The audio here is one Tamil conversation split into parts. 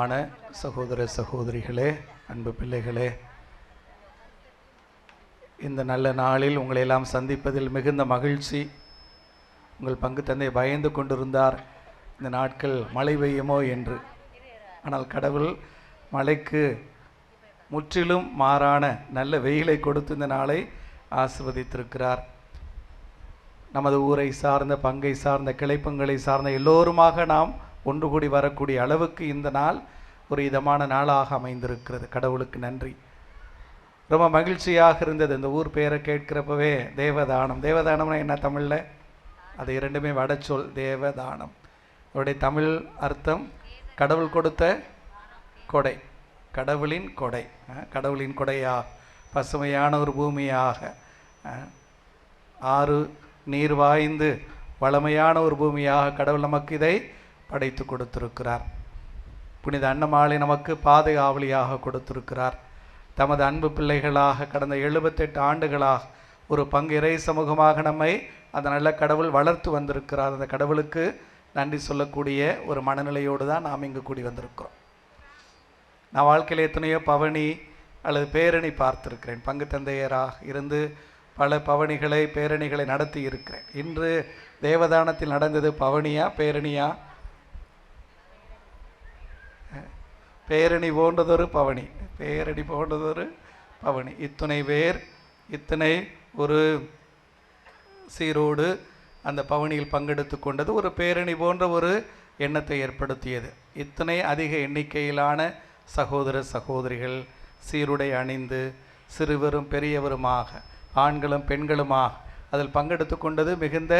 பிரியமான சகோதர சகோதரிகளே அன்பு பிள்ளைகளே இந்த நல்ல நாளில் உங்களை எல்லாம் சந்திப்பதில் மிகுந்த மகிழ்ச்சி. உங்கள் பங்கு தந்தை பயந்து கொண்டிருந்தார். இந்த நாட்கள் மழை பெய்யுமோ என்று. ஆனால் கடவுள் மழைக்கு முற்றிலும் மாறான நல்ல வெயிலை கொடுத்து இந்த நாளை ஆசிர்வதித்திருக்கிறார். நமது ஊரை சார்ந்த பங்கை சார்ந்த கிளைப்பங்களை சார்ந்த எல்லோருமாக நாம் ஒன்று கூடி வரக்கூடிய அளவுக்கு இந்த நாள் ஒரு இதமான நாளாக அமைந்திருக்கிறது. கடவுளுக்கு நன்றி. ரொம்ப மகிழ்ச்சியாக இருந்தது. இந்த ஊர் பேரை கேட்கிறப்பவே தேவதானம். தேவதானம்னா என்ன தமிழில்? அது இரண்டுமே வடச்சொல் தேவதானம். அவருடைய தமிழ் அர்த்தம் கடவுள் கொடுத்த கொடை. கடவுளின் கொடை. கடவுளின் கொடையாக பசுமையான ஒரு பூமியாக. ஆறு நீர் வாய்ந்து வளமையான ஒரு பூமியாக கடவுள் நமக்கு இதை படைத்து கொடுத்திருக்கிறார். புனித அன்னமாளை நமக்கு பாதுகாவலியாக கொடுத்திருக்கிறார். தமது அன்பு பிள்ளைகளாக கடந்த எழுபத்தெட்டு ஆண்டுகளாக ஒரு பங்கு இறை சமூகமாக நம்மை அந்த நல்ல கடவுள் வளர்த்து வந்திருக்கிறார். அந்த கடவுளுக்கு நன்றி சொல்லக்கூடிய ஒரு மனநிலையோடு தான் நாம் இங்கு கூடி வந்திருக்கிறோம். நான் வாழ்க்கையில் எத்தனையோ பவனி அல்லது பேரணி பார்த்திருக்கிறேன். பங்கு தந்தையராக இருந்து பல பவனிகளை பேரணிகளை நடத்தி இருக்கிறேன். இன்று தேவதானத்தில் நடந்தது பவனியா பேரணியா? பேரணி போன்றதொரு பவனி. பேரணி போன்றதொரு பவனி. இத்துணை பேர் இத்தனை ஒரு சீரோடு அந்த பவனியில் பங்கெடுத்து கொண்டது ஒரு பேரணி போன்ற ஒரு எண்ணத்தை ஏற்படுத்தியது. இத்தனை அதிக எண்ணிக்கையிலான சகோதர சகோதரிகள் சீருடை அணிந்து சிறுவரும் பெரியவருமாக ஆண்களும் பெண்களுமாக அதில் பங்கெடுத்து கொண்டது மிகுந்த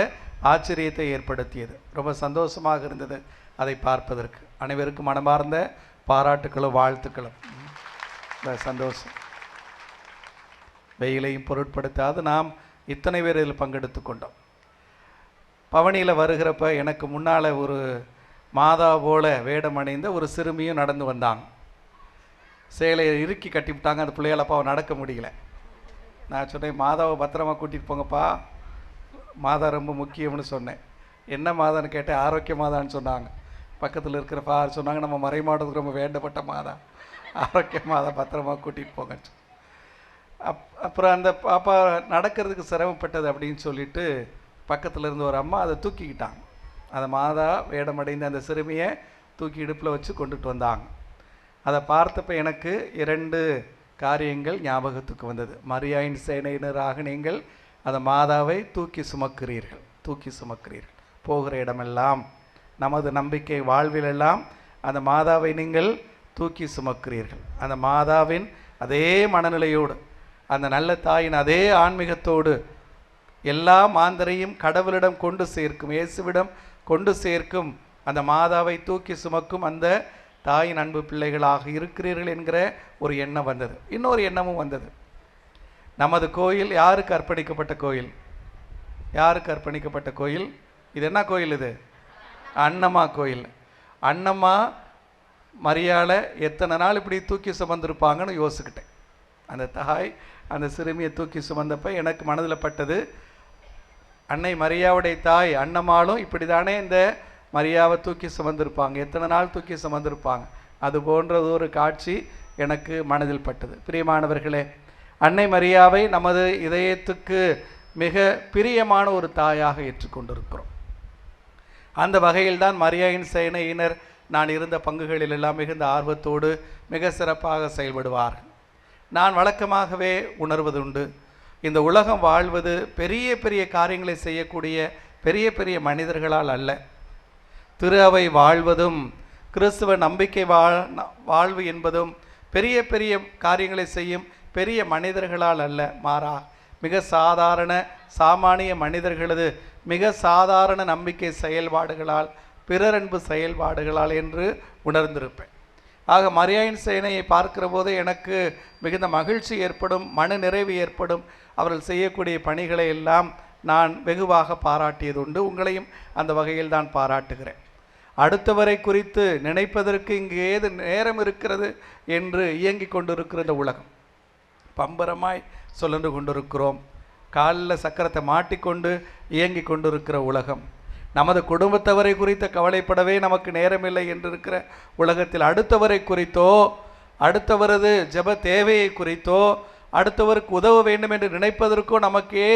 ஆச்சரியத்தை ஏற்படுத்தியது. ரொம்ப சந்தோஷமாக இருந்தது அதை பார்ப்பதற்கு. அனைவருக்கும் மனமார்ந்த பாராட்டுக்களும் வாழ்த்துக்களும். சந்தோஷம். வெயிலையும் பொருட்படுத்தாது. நாம் இத்தனை பேர் இதில் பங்கெடுத்து கொண்டோம். பவனியில் வருகிறப்ப எனக்கு முன்னால் ஒரு மாதா போல வேடம் அணிந்த ஒரு சிறுமியும் நடந்து வந்தாங்க. சேலையை இறுக்கி கட்டிவிட்டாங்க அந்த பிள்ளையால் நடக்க முடியல. நான் சொன்னேன் மாதாவை பத்திரமா கூட்டிகிட்டு போங்கப்பா. மாதா ரொம்ப முக்கியம்னு சொன்னேன். என்ன மாதான்னு கேட்டேன். ஆரோக்கிய மாதான்னு சொன்னாங்க. பக்கத்தில் இருக்கிற ஃபார் சொன்னாங்க நம்ம மறைமாடுறதுக்கு ரொம்ப வேண்டப்பட்ட மாதா. ஆரோக்கிய மாதா பத்திரமா கூட்டிகிட்டு போங்க. அப் அப்புறம் அந்த பாப்பா நடக்கிறதுக்கு சிரமப்பட்டது அப்படின்னு சொல்லிட்டு பக்கத்தில் இருந்த ஒரு அம்மா அதை தூக்கிக்கிட்டாங்க. அந்த மாதா வேடமடைந்த அந்த சிறுமியை தூக்கி இடுப்பில் வச்சு கொண்டுட்டு வந்தாங்க. அதை பார்த்தப்ப எனக்கு இரண்டு காரியங்கள் ஞாபகத்துக்கு வந்தது. மரியாயின் சேனையினராக நீங்கள் அந்த மாதாவை தூக்கி சுமக்கிறீர்கள். தூக்கி சுமக்கிறீர்கள். போகிற இடமெல்லாம் நமது நம்பிக்கை வாழ்விலெல்லாம் அந்த மாதாவை நீங்கள் தூக்கி சுமக்கிறீர்கள். அந்த மாதாவின் அதே மனநிலையோடு அந்த நல்ல தாயின் அதே ஆன்மீகத்தோடு எல்லா மாந்தரையும் கடவுளிடம் கொண்டு சேர்க்கும் இயேசுவிடம் கொண்டு சேர்க்கும் அந்த மாதாவை தூக்கி சுமக்கும் அந்த தாயின் அன்பு பிள்ளைகளாக இருக்கிறீர்கள் என்கிற ஒரு எண்ணம் வந்தது. இன்னொரு எண்ணமும் வந்தது. நமது கோயில் யாருக்கு அர்ப்பணிக்கப்பட்ட கோயில்? யாருக்கு அர்ப்பணிக்கப்பட்ட கோயில்? இது என்ன கோயில் இது? அன்னம்மா கோயில். அன்னம்மா மரியாதை எத்தனை நாள் இப்படி தூக்கி சுமந்திருப்பாங்கன்னு யோசிக்கிட்டேன் அந்த தாய் அந்த சிறுமியை தூக்கி சுமந்தப்ப எனக்கு மனதில் பட்டது அன்னை மரியாவுடைய தாய் அன்னம்மாளும் இப்படி தானே இந்த மரியாவை தூக்கி சுமந்திருப்பாங்க. எத்தனை நாள் தூக்கி சுமந்திருப்பாங்க? அது போன்றது ஒரு காட்சி எனக்கு மனதில் பட்டது. பிரியமானவர்களே அன்னை மரியாவை நமது இதயத்துக்கு மிக பிரியமான ஒரு தாயாக ஏற்றுக்கொண்டிருக்கிறோம். அந்த வகையில்தான் மரியாயின் சேனையினர் நான் இருந்த பங்குகளில் எல்லாம் மிகுந்த ஆர்வத்தோடு மிக சிறப்பாக செயல்படுவார். நான் வழக்கமாகவே உணர்வதுண்டு. இந்த உலகம் வாழ்வது பெரிய பெரிய காரியங்களை செய்யக்கூடிய பெரிய பெரிய மனிதர்களால் அல்ல. திரு அவை வாழ்வதும் கிறிஸ்துவ நம்பிக்கை வாழ் வாழ்வு என்பதும் பெரிய பெரிய காரியங்களை செய்யும் பெரிய மனிதர்களால் அல்ல மாறா. மிக சாதாரண சாமானிய மனிதர்களது மிக சாதாரண நம்பிக்கை செயல்பாடுகளால் பிறரன்பு செயல்பாடுகளால் என்று உணர்ந்திருப்பேன். ஆக மரியாயின் சேனையை பார்க்கிற போதே எனக்கு மிகுந்த மகிழ்ச்சி ஏற்படும் மன நிறைவு ஏற்படும். அவர்கள் செய்யக்கூடிய பணிகளை எல்லாம் நான் வெகுவாக பாராட்டியது உண்டு உங்களையும் அந்த வகையில் தான் பாராட்டுகிறேன். அடுத்தவரை குறித்து நினைப்பதற்கு இங்கு ஏது நேரம் இருக்கிறது என்று இயங்கிக் கொண்டிருக்கிற இந்த உலகம். பம்பரமாய் சுழன்று கொண்டிருக்கிறோம். காலில் சக்கரத்தை மாட்டிக்கொண்டு இயங்கி கொண்டிருக்கிற உலகம். நமது குடும்பத்தவரை குறித்து கவலைப்படவே நமக்கு நேரமில்லை என்று இருக்கிற உலகத்தில் அடுத்தவரை குறித்தோ அடுத்தவரது ஜெப தேவையை குறித்தோ அடுத்தவருக்கு உதவ வேண்டும் என்று நினைப்பதற்கோ நமக்கே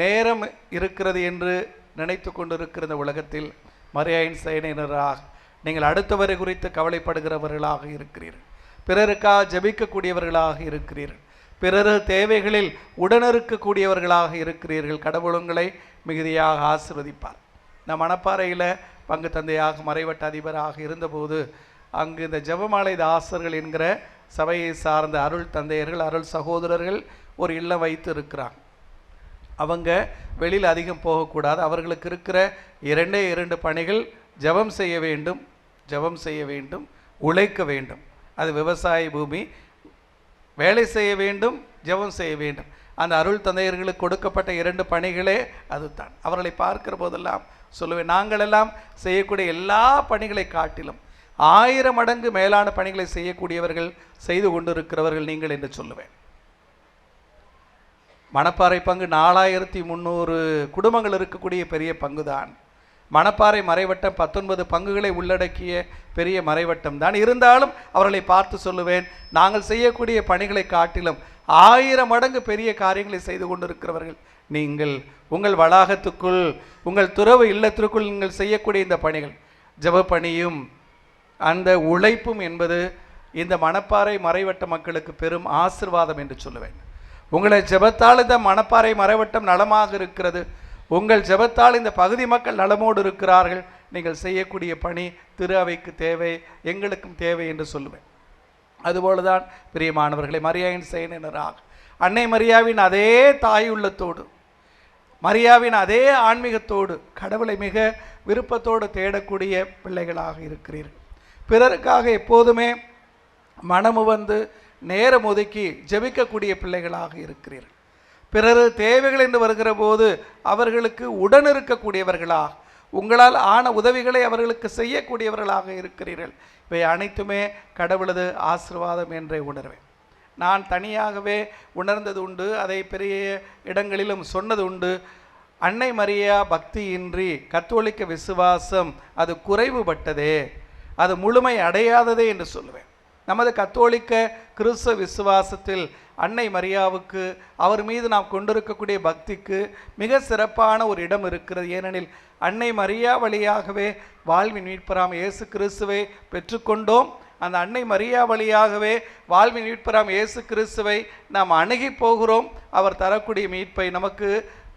நேரம் இருக்கிறது என்று நினைத்து கொண்டிருக்கிற இந்த உலகத்தில் மரியாயின் செயலினராக நீங்கள் அடுத்தவரை குறித்து கவலைப்படுகிறவர்களாக இருக்கிறீர்கள். பிறருக்காக ஜெபிக்கக்கூடியவர்களாக இருக்கிறீர்கள். பிறர் தேவைகளில் உடனிருக்கக்கூடியவர்களாக இருக்கிறீர்கள். கடவுள் உங்களை மிகுதியாக ஆசிர்வதிப்பார். நான் மணப்பாறையில் பங்கு தந்தையாக மறைவட்ட அதிபராக இருந்தபோது அங்கு இந்த ஜபமாலை தாசர்கள் என்கிற சபையை சார்ந்த அருள் தந்தையர்கள் அருள் சகோதரர்கள் ஒரு இல்லம் வைத்து இருக்கிறாங்க அவங்க வெளியில் அதிகம் போகக்கூடாது. அவர்களுக்கு இருக்கிற இரண்டே இரண்டு பணிகள் ஜெபம் செய்ய வேண்டும் ஜெபம் செய்ய வேண்டும் உழைக்க வேண்டும். அது விவசாய பூமி வேலை செய்ய வேண்டும் ஜெபம் செய்ய வேண்டும். அந்த அருள் தந்தையர்களுக்கு கொடுக்கப்பட்ட இரண்டு பணிகளே அதுதான். அவர்களை பார்க்கிற போதெல்லாம் சொல்லுவேன் நாங்களெல்லாம் செய்யக்கூடிய எல்லா பணிகளை காட்டிலும் ஆயிரம் மடங்கு மேலான பணிகளை செய்யக்கூடியவர்கள் செய்து கொண்டிருக்கிறவர்கள் நீங்கள் என்று சொல்லுவேன். மணப்பாறை பங்கு நாலாயிரத்தி முந்நூறு குடும்பங்கள் இருக்கக்கூடிய பெரிய பங்குதான். மணப்பாறை மறைவட்டம் பத்தொன்பது பங்குகளை உள்ளடக்கிய பெரிய மறைவட்டம் தான். இருந்தாலும் அவர்களை பார்த்து சொல்லுவேன் நாங்கள் செய்யக்கூடிய பணிகளை காட்டிலும் ஆயிரம் மடங்கு பெரிய காரியங்களை செய்து கொண்டிருக்கிறவர்கள் நீங்கள் உங்கள் வளாகத்துக்குள் உங்கள் துறவு இல்லத்திற்குள் நீங்கள் செய்யக்கூடிய இந்த பணிகள் ஜெப பணியும் அந்த உழைப்பும் என்பது இந்த மணப்பாறை மறைவட்ட மக்களுக்கு பெரும் ஆசிர்வாதம் என்று சொல்லுவேன். உங்களை ஜபத்தால் இந்த மணப்பாறை மறைவட்டம் நலமாக இருக்கிறது. உங்கள் ஜெபத்தால் இந்த பகுதி மக்கள் நலமோடு இருக்கிறார்கள். நீங்கள் செய்யக்கூடிய பணி திரு அவைக்கு தேவை எங்களுக்கும் தேவை என்று சொல்லுவேன். அதுபோலதான் பிரியமானவர்களை மரியாயின் செயனராக அன்னை மரியாவின் அதே தாய் உள்ளத்தோடு மரியாவின் அதே ஆன்மீகத்தோடு கடவுளை மிக விருப்பத்தோடு தேடக்கூடிய பிள்ளைகளாக இருக்கிறீர்கள். பிறருக்காக எப்போதுமே மனமு வந்து நேரம் ஒதுக்கி ஜெபிக்கக்கூடிய பிள்ளைகளாக இருக்கிறீர்கள். பிறரு தேவைகள் என்று வருகிற போது அவர்களுக்கு உடன் இருக்கக்கூடியவர்களாக உங்களால் ஆன உதவிகளை அவர்களுக்கு செய்யக்கூடியவர்களாக இருக்கிறீர்கள். இவை அனைத்துமே கடவுளது ஆசிர்வாதம் என்றே உணர்வேன். நான் தனியாகவே உணர்ந்தது உண்டு அதை பெரிய இடங்களிலும் சொன்னது உண்டு. அன்னை மரியா பக்தியின்றி கத்தோலிக்க விசுவாசம் அது குறைவுபட்டதே அது முழுமை அடையாததே என்று சொல்லுவேன். நமது கத்தோலிக்க கிறிஸ்துவ விசுவாசத்தில் அன்னை மரியாவுக்கு அவர் மீது நாம் கொண்டிருக்கக்கூடிய பக்திக்கு மிக சிறப்பான ஒரு இடம் இருக்கிறது. ஏனெனில் அன்னை மரியா வழியாகவே வாழ்வின் மீட்பராம் இயேசு கிறிஸ்துவை பெற்றுக்கொண்டோம். அந்த அன்னை மரியா வழியாகவே வாழ்வின் மீட்பராம் இயேசு கிறிஸ்துவை நாம் அணுகி போகிறோம். அவர் தரக்கூடிய மீட்பை நமக்கு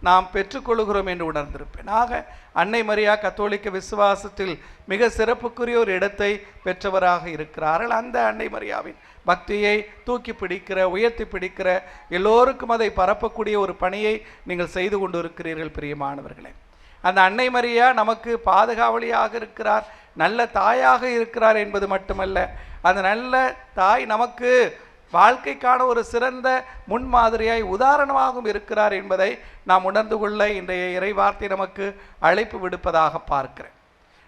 நாம் பெற்றுக்கொள்கிறோம் என்று உணர்ந்திருப்பேன். ஆக அன்னை மரியா கத்தோலிக்க விசுவாசத்தில் மிக சிறப்புக்குரிய ஒரு இடத்தை பெற்றவராக இருக்கிறார்கள். அந்த அன்னை மரியாவின் பக்தியை தூக்கி பிடிக்கிற உயர்த்தி பிடிக்கிற எல்லோருக்கும் அதை பரப்பக்கூடிய ஒரு பணியை நீங்கள் செய்து கொண்டிருக்கிறீர்கள் பிரியமானவர்களே. அந்த அன்னை மரியா நமக்கு பாதுகாவலியாக இருக்கிறார் நல்ல தாயாக இருக்கிறார் என்பது மட்டுமல்ல அந்த நல்ல தாய் நமக்கு வாழ்க்கைக்கான ஒரு சிறந்த முன்மாதிரியாய் உதாரணமாகவும் இருக்கிறார் என்பதை நாம் உணர்ந்து கொள்ள இன்றைய இறைவார்த்தை நமக்கு அழைப்பு விடுப்பதாக பார்க்கிறேன்.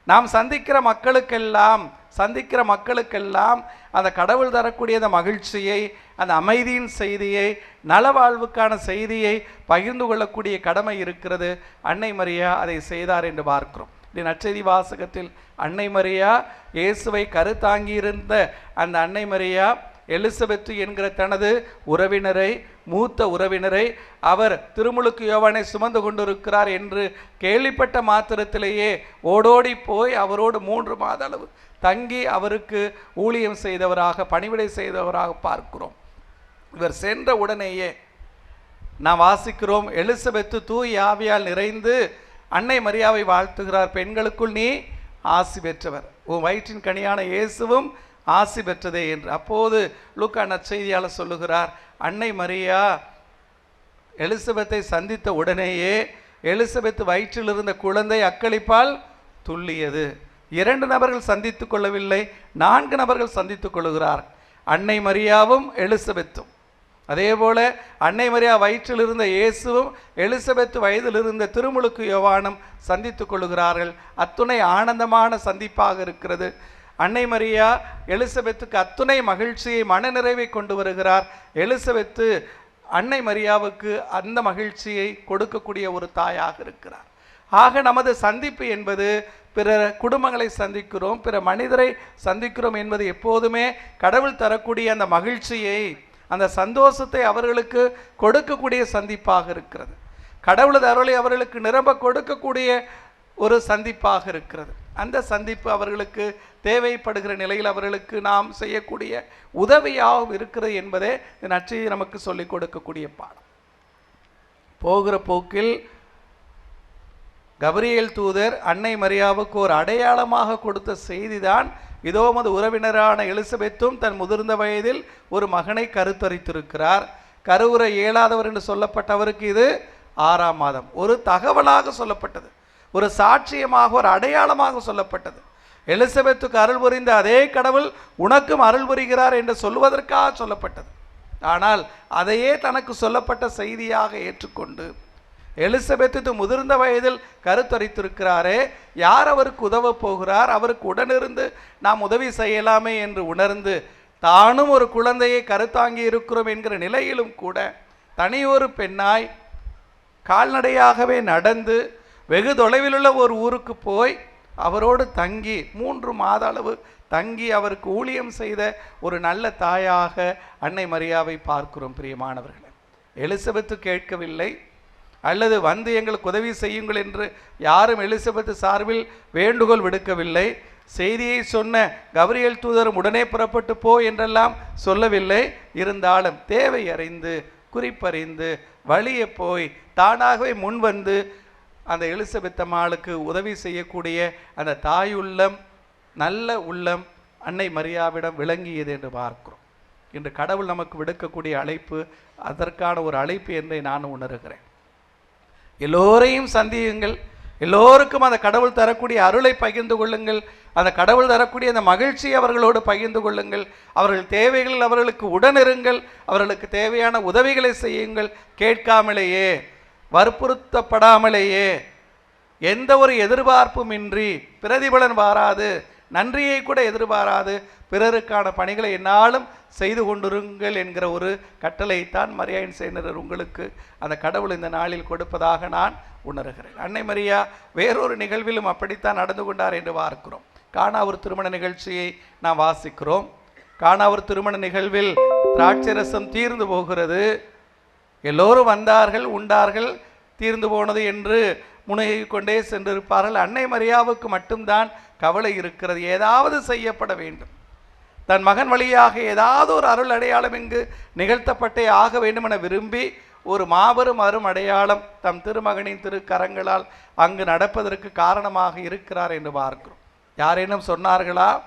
நாம் சந்திக்கிற மக்களுக்கெல்லாம் சந்திக்கிற மக்களுக்கெல்லாம் அந்த கடவுள் தரக்கூடிய அந்த மகிழ்ச்சியை அந்த அமைதியின் செய்தியை நலவாழ்வுக்கான செய்தியை பகிர்ந்து கொள்ளக்கூடிய கடமை இருக்கிறது. அன்னை மரியா அதை செய்தார் என்று பார்க்கிறோம். இந்த நற்செய்தி வாசகத்தில் அன்னை மரியா இயேசுவை கருத்தாங்கியிருந்த அந்த அன்னை மரியா எலிசபெத்து என்கிற தனது உறவினரை மூத்த உறவினரை அவர் திருமுழுக்கு யோவானை சுமந்து கொண்டிருக்கிறார் என்று கேள்விப்பட்ட மாத்திரத்திலேயே ஓடோடி போய் அவரோடு மூன்று மாத அளவு தங்கி அவருக்கு ஊழியம் செய்தவராக பணிவிடை செய்தவராக பார்க்கிறோம். இவர் சென்ற உடனேயே நாம் வாசிக்கிறோம் எலிசபெத்து தூய் ஆவியால் நிறைந்து அன்னை மரியாவை வாழ்த்துகிறார். பெண்களுக்குள் நீ ஆசி பெற்றவர். உன் வயிற்றின் கனியான இயேசுவும் ஆசி பெற்றதே என்று. அப்போது லூக்கா நற்செய்தியாளர் சொல்லுகிறார் அன்னை மரியா எலிசபெத்தை சந்தித்த உடனேயே எலிசபெத் வயிற்றில் இருந்த குழந்தை அக்களிப்பால் துள்ளியது. இரண்டு நபர்கள் சந்தித்து கொள்ளவில்லை நான்கு நபர்கள் சந்தித்துக் கொள்ளுகிறார். அன்னை மரியாவும் எலிசபெத்தும். அதே போல அன்னை மரியா வயிற்றில் இருந்த இயேசுவும் எலிசபெத் வயதில் இருந்த திருமுழுக்கு யோவானும் சந்தித்துக் கொள்ளுகிறார்கள். அத்துணை ஆனந்தமான சந்திப்பாக இருக்கிறது. அன்னை மரியா எலிசபெத்துக்கு அத்துணை மகிழ்ச்சியை மனநிறைவை கொண்டு வருகிறார். எலிசபெத்து அன்னை மரியாவுக்கு அந்த மகிழ்ச்சியை கொடுக்கக்கூடிய ஒரு தாயாக இருக்கிறார். ஆக நமது சந்திப்பு என்பது பிற குடும்பங்களை சந்திக்கிறோம் பிற மனிதரை சந்திக்கிறோம் என்பது எப்போதுமே கடவுள் தரக்கூடிய அந்த மகிழ்ச்சியை அந்த சந்தோஷத்தை அவர்களுக்கு கொடுக்கக்கூடிய சந்திப்பாக இருக்கிறது. கடவுளது அருளை அவர்களுக்கு நிரம்ப கொடுக்கக்கூடிய ஒரு சந்திப்பாக இருக்கிறது. அந்த சந்திப்பு அவர்களுக்கு தேவைப்படுகிற நிலையில் அவர்களுக்கு நாம் செய்யக்கூடிய உதவியாகவும் இருக்கிறது என்பதே இந்த நற்செய்தி நமக்கு சொல்லிக் கொடுக்கக்கூடிய பாடம். போகிற போக்கில் கபரியேல் தூதர் அன்னை மரியாவுக்கு ஒரு அடையாளமாக கொடுத்த செய்திதான் இதோ மது உறவினரான எலிசபெத்தும் தன் முதிர்ந்த வயதில் ஒரு மகனை கருத்தரித்திருக்கிறார். கருவுற இயலாதவர் என்று சொல்லப்பட்டவருக்கு இது ஆறாம் மாதம். ஒரு தகவலாக சொல்லப்பட்டது. ஒரு சாட்சியமாக ஒரு அடையாளமாக சொல்லப்பட்டது. எலிசபெத்துக்கு அருள் புரிந்த அதே கடவுள் உனக்கும் அருள் புரிகிறார் என்று சொல்வதற்காக சொல்லப்பட்டது. ஆனால் அதையே தனக்கு சொல்லப்பட்ட செய்தியாக ஏற்றுக்கொண்டு எலிசபெத்து முதிர்ந்த வயதில் கருத்தரித்திருக்கிறாரே யார் அவருக்கு உதவப் போகிறார்? அவருக்கு உடனிருந்து நாம் உதவி செய்யலாமே என்று உணர்ந்து தானும் ஒரு குழந்தையை கருத்தாங்கி இருக்கிறோம் என்கிற நிலையிலும் கூட தனியொரு பெண்ணாய் கால்நடையாகவே நடந்து வெகு தொலைவிலுள்ள ஒரு ஊருக்கு போய் அவரோடு தங்கி மூன்று மாத அளவு தங்கி அவருக்கு ஊழியம் செய்த ஒரு நல்ல தாயாக அன்னை மரியாவை பார்க்கிறோம் பிரியமானவர்களே. எலிசபெத்து கேட்கவில்லை. அல்லது வந்து எங்களுக்கு உதவி செய்யுங்கள் என்று யாரும் எலிசபெத்து சார்பில் வேண்டுகோள் விடுக்கவில்லை. செய்தியை சொன்ன கவரியல் தூதரும் உடனே புறப்பட்டு போ என்றெல்லாம் சொல்லவில்லை. இருந்தாலும் தேவை அறிந்து குறிப்பறிந்து வழியே போய் தானாகவே முன் வந்து அந்த எலிசபெத்தம்மாளுக்கு உதவி செய்யக்கூடிய அந்த தாயுள்ளம் நல்ல உள்ளம் அன்னை மரியாவிடம் விளங்கியது என்று பார்க்கிறோம். இன்று கடவுள் நமக்கு விடுக்கக்கூடிய அழைப்பு அதற்கான ஒரு அழைப்பு என்றை நான் உணர்கிறேன். எல்லோரையும் சந்தியுங்கள். எல்லோருக்கும் அந்த கடவுள் தரக்கூடிய அருளை பகிர்ந்து கொள்ளுங்கள். அந்த கடவுள் தரக்கூடிய அந்த மகிழ்ச்சியை அவர்களோடு பகிர்ந்து கொள்ளுங்கள். அவர்கள் தேவைகளில் அவர்களுக்கு உடனிருங்கள். அவர்களுக்கு தேவையான உதவிகளை செய்யுங்கள். கேட்காமலேயே வற்புறுத்தப்படாமலேயே எந்த ஒரு எதிர்பார்ப்புமின்றி பிரதிபலன் வாராது நன்றியை கூட எதிர்பாராது பிறருக்கான பணிகளை என்னாலும் செய்து கொண்டிருங்கள் என்கிற ஒரு கட்டளைத்தான் மரியாயின் செய்தனர் உங்களுக்கு அந்த கடவுள் இந்த நாளில் கொடுப்பதாக நான் உணர்கிறேன். அன்னை மரியா வேறொரு நிகழ்விலும் அப்படித்தான் நடந்து கொண்டார் என்று பார்க்கிறோம். காணாவூர் திருமண நிகழ்ச்சியை நாம் வாசிக்கிறோம். காணாவூர் திருமண நிகழ்வில் திராட்சரசம் தீர்ந்து போகிறது. எல்லோரும் வந்தார்கள் உண்டார்கள் தீர்ந்து போனது என்று முனகிக் கொண்டே சென்றிருப்பார்கள். அன்னை மரியாவுக்கு மட்டும்தான் கவலை இருக்கிறது. ஏதாவது செய்யப்பட வேண்டும். தன் மகன் வழியாக ஏதாவது ஒரு அருள் அடையாளம் இங்கு நிகழ்த்தப்பட்டே ஆக வேண்டும் என விரும்பி ஒரு மாபெரும் அரும் அடையாளம் தம் திருமகனின் திருக்கரங்களால் அங்கு நடப்பதற்கு காரணமாக இருக்கிறார் என்று பார்க்கிறோம். யாரேனும் சொன்னார்களா?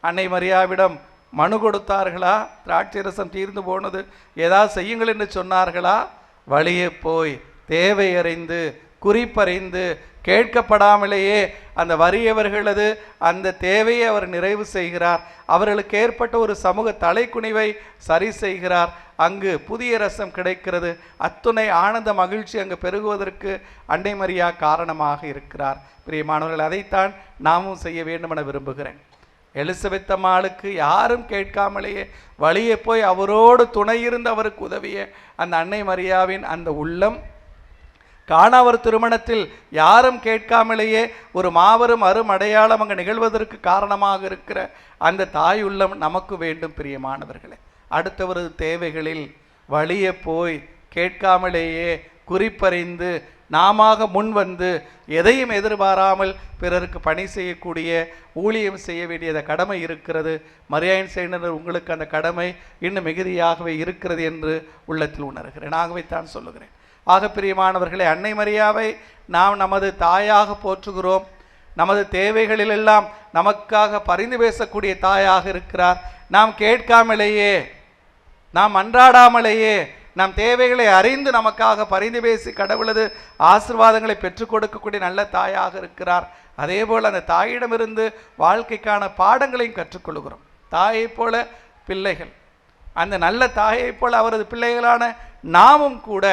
அன்னை மரியாவிடம் மனு கொடுத்தார்களா? திராட்சை ரசம் தீர்ந்து போனது ஏதாவது செய்யுங்கள் என்று சொன்னார்களா? வழியே போய் தேவையறிந்து குறிப்பறிந்து கேட்கப்படாமலேயே அந்த வறியவர்களது அந்த தேவையை அவர் நிறைவு செய்கிறார். அவர்களுக்கு ஏற்பட்ட ஒரு சமூக தலைக்குனிவை சரி செய்கிறார். அங்கு புதிய ரசம் கிடைக்கிறது. அத்துணை ஆனந்த மகிழ்ச்சி அங்கு பெருகுவதற்கு அன்னை மரியா காரணமாக இருக்கிறார். பிரியமானவர்கள் அதைத்தான் நாமும் செய்ய வேண்டும் என விரும்புகிறேன். எலிசபெத் அம்மாளுக்கு யாரும் கேட்காமலேயே வழியே போய் அவரோடு துணை இருந்து அவருக்கு உதவிய அந்த அன்னை மரியாவின் அந்த உள்ளம். காணாவர் திருமணத்தில் யாரும் கேட்காமலேயே ஒரு மாபெரும் அரும் அடையாளம் நிகழ்வதற்கு காரணமாக இருக்கிற அந்த தாய் உள்ளம் நமக்கு வேண்டும் பிரியமானவர்களே. அடுத்தவரது தேவைகளில் வழியே போய் கேட்காமலேயே குறிப்பறிந்து நாமாக முன் வந்து எதையும் எதிர்பாராமல் பிறருக்கு பணி செய்யக்கூடிய ஊழியம் செய்ய வேண்டியத கடமை இருக்கிறது. மரியாயின் செய்யினர் உங்களுக்கு அந்த கடமை இன்னும் மிகுதியாகவே இருக்கிறது என்று உள்ளத்தில் உணர்கிறேன். ஆகவே தான் சொல்லுகிறேன். ஆக பிரியமானவர்களே அன்னை மரியாவை நாம் நமது தாயாக போற்றுகிறோம். நமது தேவைகளிலெல்லாம் நமக்காக பரிந்து பேசக்கூடிய தாயாக இருக்கிறார். நாம் கேட்காமலேயே நாம் அன்றாடாமலேயே நம் தேவைகளை அறிந்து நமக்காக பரிந்து பேசி கடவுளது ஆசிர்வாதங்களை பெற்றுக் கொடுக்கக்கூடிய நல்ல தாயாக இருக்கிறார். அதே போல் அந்த தாயிடமிருந்து வாழ்க்கைக்கான பாடங்களையும் கற்றுக்கொள்கிறோம். தாயைப் போல பிள்ளைகள். அந்த நல்ல தாயைப் போல் அவரது பிள்ளைகளான நாமும் கூட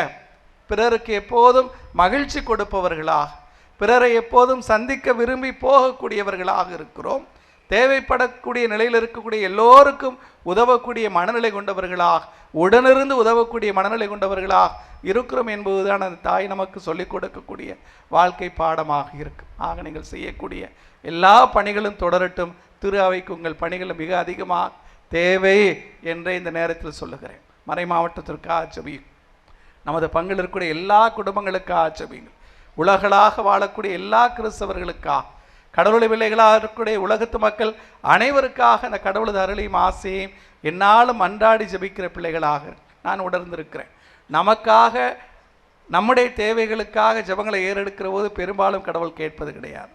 பிறருக்கு எப்போதும் மகிழ்ச்சி கொடுப்பவர்களாக பிறரை எப்போதும் சந்திக்க விரும்பி போகக்கூடியவர்களாக இருக்கிறோம். தேவைப்படக்கூடிய நிலையில் இருக்கக்கூடிய எல்லோருக்கும் உதவக்கூடிய மனநிலை கொண்டவர்களாக உடனிருந்து உதவக்கூடிய மனநிலை கொண்டவர்களாக இருக்கிறோம் என்பதுதான் அந்த தாய் நமக்கு சொல்லிக் கொடுக்கக்கூடிய வாழ்க்கை பாடமாக இருக்கும் ஆக நீங்கள் செய்யக்கூடிய எல்லா பணிகளும் தொடரட்டும். திரு அவைக்கு உங்கள் பணிகள் மிக அதிகமாக தேவை என்றே இந்த நேரத்தில் சொல்லுகிறேன். மறை மாவட்டத்திற்காக ஜெபியும் நமது பங்கில் இருக்கக்கூடிய எல்லா குடும்பங்களுக்காக ஜெபியுங்கள் உலகளாக வாழக்கூடிய எல்லா கிறிஸ்தவர்களுக்காக கடவுளை பிள்ளைகளாக இருக்கக்கூடிய உலகத்து மக்கள் அனைவருக்காக அந்த கடவுளது அருளையும் ஆசையும் என்னாலும் அன்றாடி ஜெபிக்கிற பிள்ளைகளாக நான் உணர்ந்திருக்கிறேன். நமக்காக நம்முடைய தேவைகளுக்காக ஜெபங்களை ஏறெடுக்கிற போது பெரும்பாலும் கடவுள் கேட்பது கிடையாது.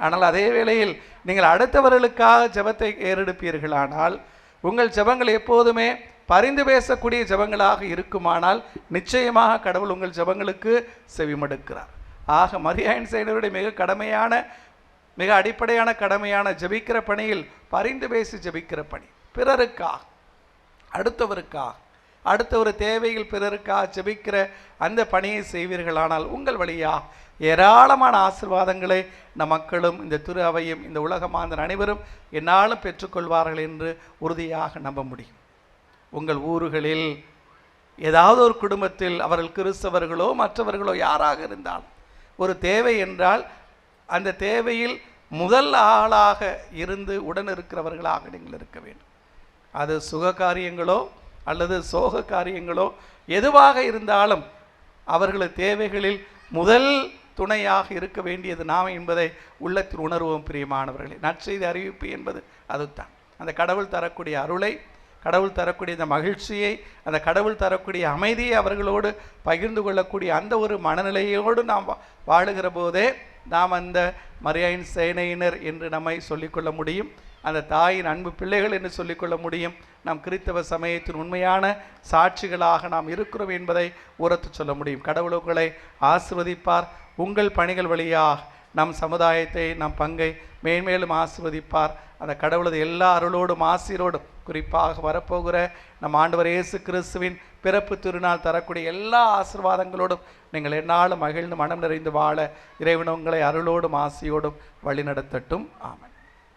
ஆனால் அதே வேளையில் நீங்கள் அடுத்தவர்களுக்காக ஜெபத்தை ஏறெடுப்பீர்களானால் உங்கள் ஜெபங்கள் எப்போதுமே பரிந்து பேசக்கூடிய ஜெபங்களாக இருக்குமானால் நிச்சயமாக கடவுள் உங்கள் ஜெபங்களுக்கு செவிமடுக்கிறார். ஆக மரியாயன் செயலருடைய மிக கடமையான மிக அடிப்படையான கடமையான ஜெபிக்கிற பணியில் பரிந்து பேசி ஜெபிக்கிற பணி. பிறருக்காக அடுத்தவருக்காக அடுத்த ஒரு தேவையில் பிறருக்காக ஜெபிக்கிற அந்த பணியை செய்வீர்களானால் உங்கள் வழியா? ஏராளமான ஆசிர்வாதங்களை நம் மக்களும் இந்த திரு அவையும் இந்த உலகமாந்தர் அனைவரும் என்னாலும் பெற்றுக்கொள்வார்கள் என்று உறுதியாக நம்ப முடியும். உங்கள் ஊர்களில் ஏதாவது ஒரு குடும்பத்தில் அவர்கள் கிறிஸ்தவர்களோ மற்றவர்களோ யாராக இருந்தாலும் ஒரு தேவை என்றால் அந்த தேவையில் முதல் ஆளாக இருந்து உடன் இருக்கிறவர்களாக நீங்கள் இருக்க வேண்டும். அது சுக காரியங்களோ அல்லது சோக காரியங்களோ எதுவாக இருந்தாலும் அவர்களது தேவைகளில் முதல் துணையாக இருக்க வேண்டியது நாம் என்பதை உள்ளத்தில் உணர்வோம் பிரியமானவர்களே. நற்செய்தி அறிவிப்பு என்பது அதுதான். அந்த கடவுள் தரக்கூடிய அருளை கடவுள் தரக்கூடிய அந்த மகிழ்ச்சியை அந்த கடவுள் தரக்கூடிய அமைதியை அவர்களோடு பகிர்ந்து கொள்ளக்கூடிய அந்த ஒரு மனநிலையோடு நாம் வா- வாழுகிற போதே நாம் அந்த மரியாயின் சேனையினர் என்று நம்மை சொல்லிக்கொள்ள முடியும். அந்த தாயின் அன்பு பிள்ளைகள் என்று சொல்லிக்கொள்ள முடியும். நாம் கிறித்தவ சமயத்தின் உண்மையான சாட்சிகளாக நாம் இருக்கிறோம் என்பதை உரத்து சொல்ல முடியும். கடவுள் உங்களை ஆசிர்வதிப்பார். உங்கள் பணிகள் வழியாக நம் சமுதாயத்தை நம் பங்கை மேன்மேலும் ஆசிர்வதிப்பார். அந்த கடவுளது எல்லா அருளோடும் ஆசிரோடும் குறிப்பாக வரப்போகிற நம் ஆண்டவர் இயேசு கிறிஸ்துவின் பிறப்பு திருநாள் தரக்கூடிய எல்லா ஆசிர்வாதங்களோடும் நீங்கள் எந்நாளும் மகிழ்ந்து மனம் நிறைந்து வாழ இறைவன் உங்களை அருளோடும் ஆசையோடும் வழிநடத்தட்டும். ஆமன்.